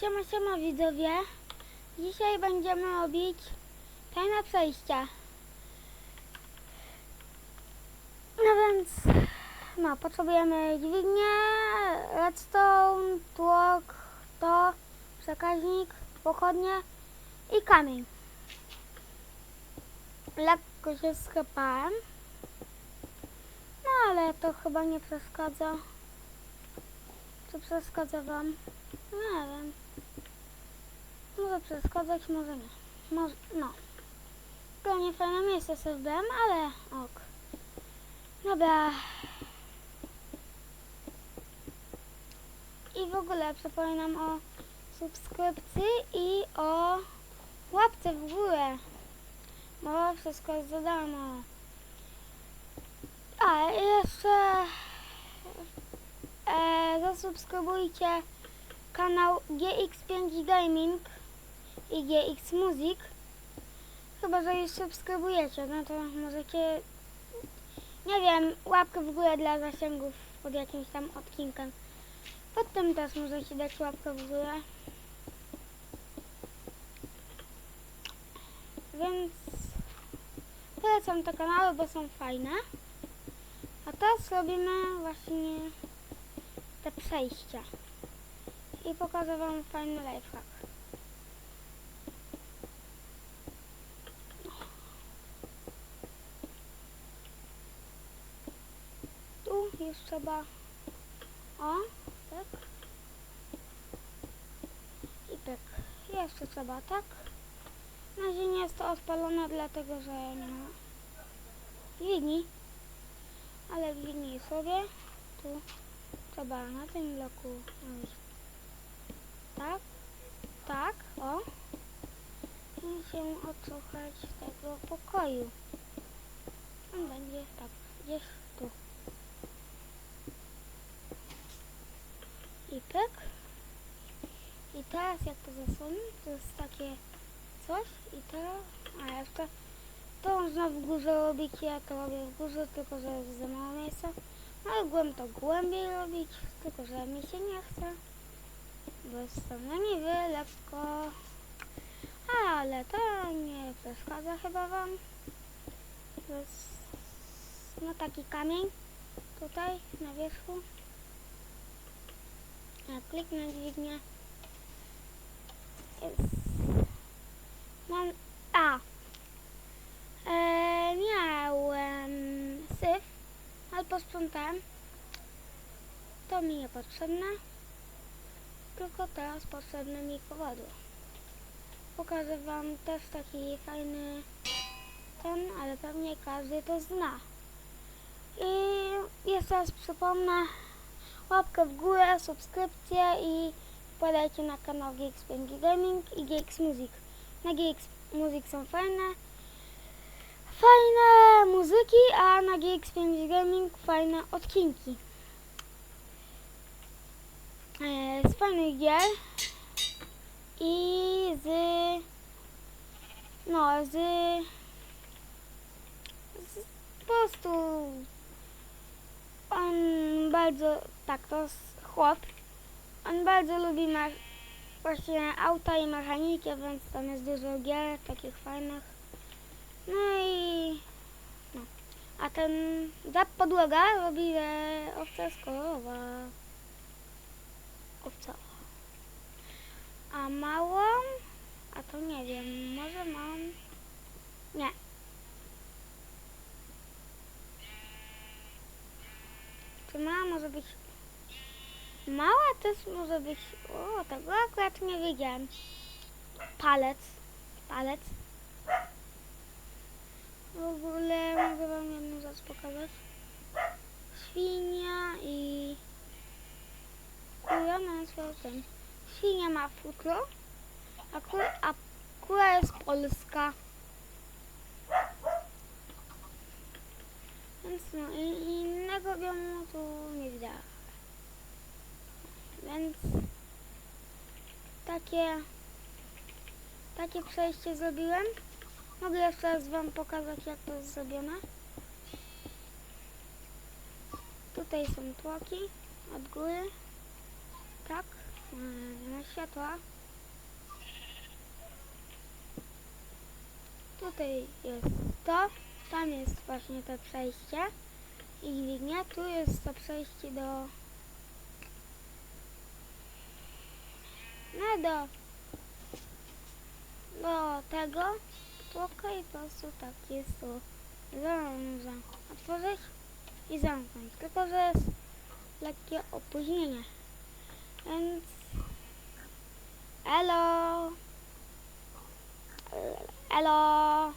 Siema, siema widzowie. Dzisiaj będziemy robić tajne przejścia. No więc, no, potrzebujemy dźwignię, redstone, tłok, to, przekaźnik, pochodnie i kamień. Lekko się sklepałem. No ale to chyba nie przeszkadza. Czy przeszkadza wam? Nie wiem. Może przeszkadzać, może nie. Może, no. To nie fajne miejsce sobie wybrałem, ale ok. Dobra. I w ogóle przypominam o subskrypcji i o łapce w górę. Bo wszystko jest za darmo. A, jeszcze e, zasubskrybujcie kanał GX5 Gaming i GX Music. Chyba, że już subskrybujecie, no to możecie, nie wiem, łapkę w górę dla zasięgów pod jakimś tam odcinkiem. Pod tym też możecie dać łapkę w górę. Więc polecam te kanały, bo są fajne. A teraz robimy właśnie te przejścia. I pokażę wam fajny lifehack. Tu już trzeba o, tak i tak. Jeszcze trzeba tak. Na razie nie jest to odpalone, dlatego że nie ma dźwigni. Ale dźwignij sobie. Tu trzeba na tym bloku tak, tak, o. I się odsłuchać tego pokoju. On będzie tak, gdzieś tu. I pyk. I teraz jak to zasłonię, to jest takie coś i teraz, a jeszcze to można w górze robić, ja to robię w górze, tylko że jest za mało miejsca. No ale głęb to głębiej robić, tylko że mi się nie chce. Bo jestem na niby lekko. Ale to nie przeszkadza chyba wam. To jest no taki kamień tutaj na wierzchu. Jak kliknę dźwignię. Mam. A. E, miałem syf, ale posprzątałem. To mi niepotrzebne. Tylko teraz potrzebne mi kowadło. Pokażę wam też taki fajny ten, ale pewnie każdy to zna. I jeszcze raz przypomnę, łapkę w górę, subskrypcję i wpadajcie na kanał GX5 Gaming i GX Music. Na GX Music są fajne, fajne muzyki, a na GX5 Gaming fajne odcinki. E, z fajnych gier i z no z, z po prostu on bardzo tak to chłop on bardzo lubi ma, właśnie auta i mechanikę, więc tam jest dużo gier takich fajnych no i no. a ten za podłoga robi e, owca skorowa owca. A małą? A to nie wiem, może mam... Nie. Czy mała może być... Mała też może być... O, tego akurat nie wiedziałem. Palec. Palec. W ogóle mogę wam jedną rzecz pokazać. Świnia i... Kura ma ten. Świnia ma futro, a, kur, a kura jest polska. Więc no i innego biomu tu nie widziałam. Więc takie takie przejście zrobiłem. Mogę jeszcze raz wam pokazać jak to jest zrobione. Tutaj są tłoki od góry. Tak. Mm, ma światła. Tutaj jest to. Tam jest właśnie to przejście. I dźwignia. Tu jest to przejście do... No do... Do tego tłoka i po prostu tak jest tu. Zam- Otworzyć i zamknąć. Tylko, że jest lekkie opóźnienie. Więc... Elo! Elo!